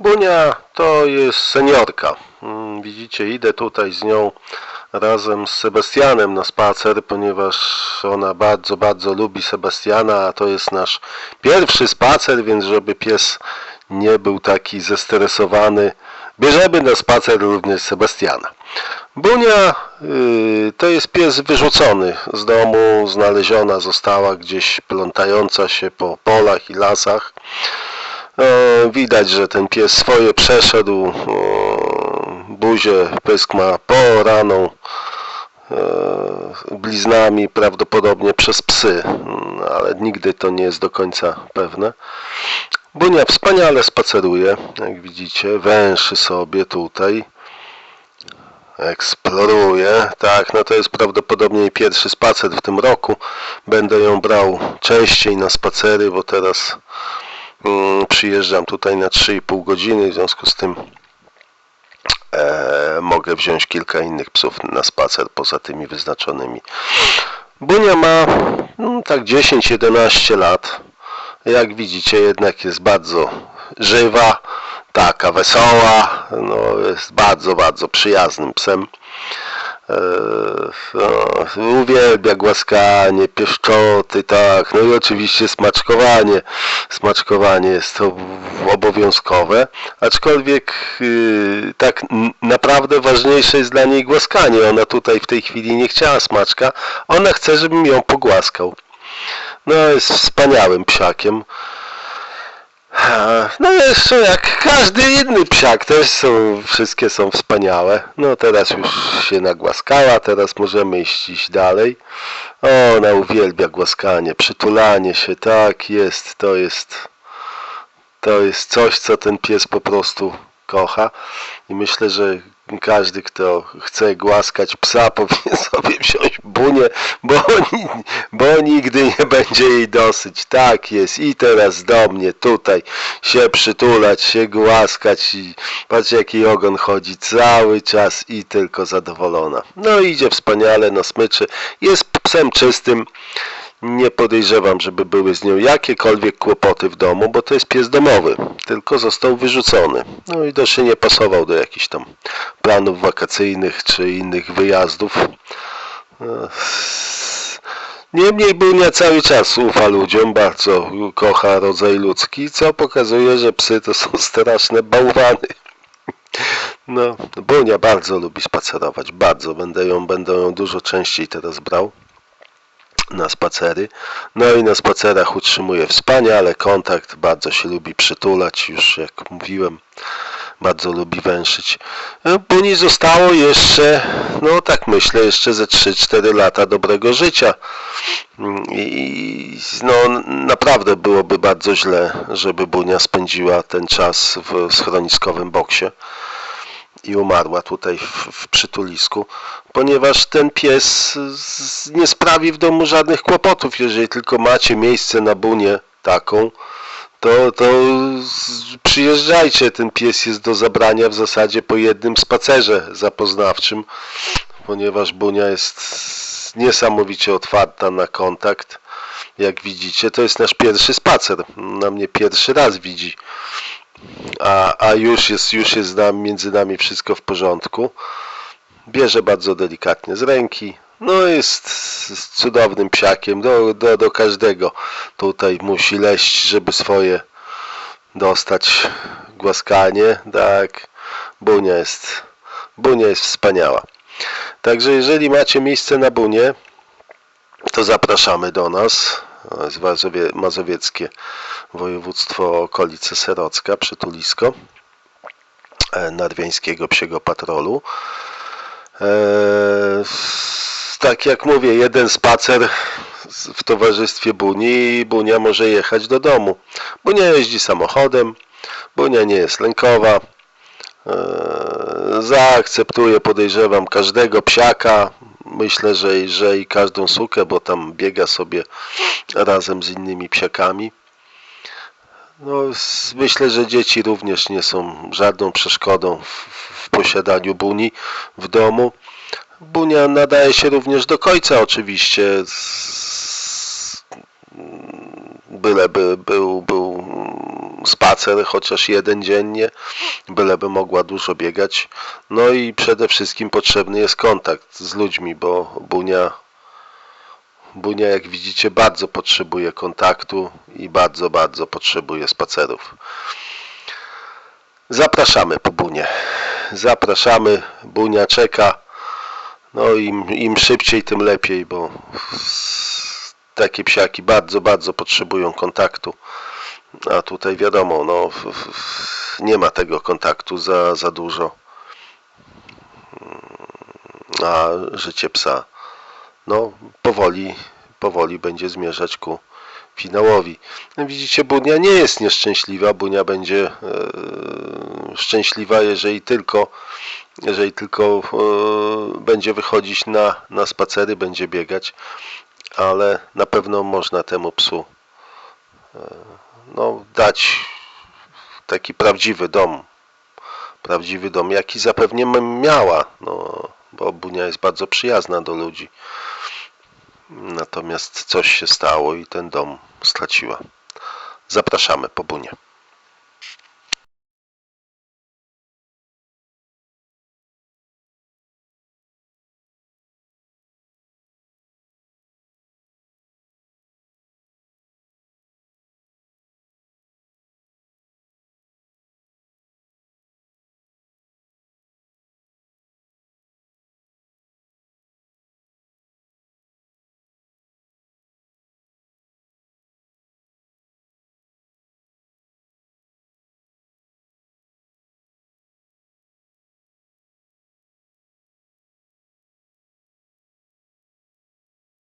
Bunia to jest seniorka. Mm, Widzicie, idę tutaj z nią razem z Sebastianem na spacer, ponieważ ona bardzo, bardzo lubi Sebastiana, a to jest nasz pierwszy spacer, więc żeby pies nie był taki zestresowany, bierzemy na spacer również Sebastiana. Bunia y, to jest pies wyrzucony z domu, znaleziona została gdzieś plątająca się po polach i lasach. E, Widać, że ten pies swoje przeszedł. e, Buzię pysk ma poraną e, bliznami, prawdopodobnie przez psy, ale nigdy to nie jest do końca pewne. Bunia wspaniale spaceruje, jak widzicie, węszy sobie tutaj. Eksploruje, tak, no to jest prawdopodobnie pierwszy spacer w tym roku. Będę ją brał częściej na spacery, bo teraz przyjeżdżam tutaj na 3,5 godziny, w związku z tym e, mogę wziąć kilka innych psów na spacer poza tymi wyznaczonymi. Bunia ma no, tak 10-11 lat. Jak widzicie jednak jest bardzo żywa, taka wesoła, no, jest bardzo, bardzo przyjaznym psem. E, no, uwielbia głaskanie, pieszczoty, tak, no i oczywiście smaczkowanie. Smaczkowanie jest to obowiązkowe, aczkolwiek y, tak naprawdę ważniejsze jest dla niej głaskanie. Ona tutaj w tej chwili nie chciała smaczka, ona chce, żebym ją pogłaskał. No jest wspaniałym psiakiem. No jeszcze jak każdy inny psiak, też są, wszystkie są wspaniałe. No teraz już się nagłaskała, teraz możemy iść, iść dalej. O, ona uwielbia głaskanie, przytulanie się, tak jest, to jest, to jest coś, co ten pies po prostu kocha. I myślę, że każdy, kto chce głaskać psa, powinien sobie wziąć bunię, bo, bo nigdy nie będzie jej dosyć. Tak jest. I teraz do mnie tutaj się przytulać, się głaskać i patrz jaki ogon chodzi cały czas i tylko zadowolona. No idzie wspaniale na smyczy. Jest psem czystym. Nie podejrzewam, żeby były z nią jakiekolwiek kłopoty w domu, bo to jest pies domowy, tylko został wyrzucony. No i się nie pasował do jakichś tam planów wakacyjnych czy innych wyjazdów. Niemniej Bunia cały czas ufa ludziom, bardzo kocha rodzaj ludzki, co pokazuje, że psy to są straszne bałwany. No, Bunia bardzo lubi spacerować, bardzo. Będę ją, będę ją dużo częściej teraz brał na spacery. No i na spacerach utrzymuje wspaniale kontakt, bardzo się lubi przytulać, już jak mówiłem, bardzo lubi węszyć. No, Później zostało jeszcze, no tak myślę, jeszcze ze 3-4 lata dobrego życia. Mm, I no naprawdę byłoby bardzo źle, żeby Bunia spędziła ten czas w schroniskowym boksie i umarła tutaj w, w przytulisku, ponieważ ten pies nie sprawi w domu żadnych kłopotów. Jeżeli tylko macie miejsce na bunię taką, to, to przyjeżdżajcie. Ten pies jest do zabrania w zasadzie po jednym spacerze zapoznawczym, ponieważ bunia jest niesamowicie otwarta na kontakt. Jak widzicie, to jest nasz pierwszy spacer. Na mnie pierwszy raz widzi a, a już jest, już jest nam, między nami wszystko w porządku. Bierze bardzo delikatnie z ręki. No jest cudownym psiakiem, do, do, do każdego tutaj musi leść, żeby swoje dostać głaskanie, tak. Bunia jest, Bunia jest wspaniała. Także jeżeli macie miejsce na Bunię, to zapraszamy do nas. Jest Mazowie, Mazowieckie województwo okolice Serocka, przytulisko e, Narwiańskiego Psiego Patrolu. E, tak jak mówię, jeden spacer z- w towarzystwie Buni i Bunia może jechać do domu. Bunia jeździ samochodem, Bunia nie jest lękowa, e, zaakceptuje, podejrzewam, każdego psiaka. Myślę, że, że i każdą sukę, bo tam biega sobie razem z innymi psiakami. No, myślę, że dzieci również nie są żadną przeszkodą w, w posiadaniu buni w domu. Bunia nadaje się również do końca oczywiście. z- Byleby był, był spacer, chociaż jeden dziennie, byleby mogła dużo biegać. No i przede wszystkim potrzebny jest kontakt z ludźmi, bo Bunia, Bunia jak widzicie bardzo potrzebuje kontaktu i bardzo, bardzo potrzebuje spacerów. Zapraszamy po Bunię. Zapraszamy. Bunia czeka. No im, im szybciej, tym lepiej, bo takie psiaki bardzo, bardzo potrzebują kontaktu. A tutaj wiadomo, no, nie ma tego kontaktu za, za dużo. A życie psa, no, powoli, powoli będzie zmierzać ku finałowi. Widzicie, Bunia nie jest nieszczęśliwa. Bunia będzie e, szczęśliwa, jeżeli tylko, jeżeli tylko e, będzie wychodzić na, na spacery, będzie biegać, ale na pewno można temu psu e, no, dać taki prawdziwy dom. Prawdziwy dom, jaki zapewnie miała, no, bo Bunia jest bardzo przyjazna do ludzi. Natomiast coś się stało i ten dom straciła. Zapraszamy po Bunię.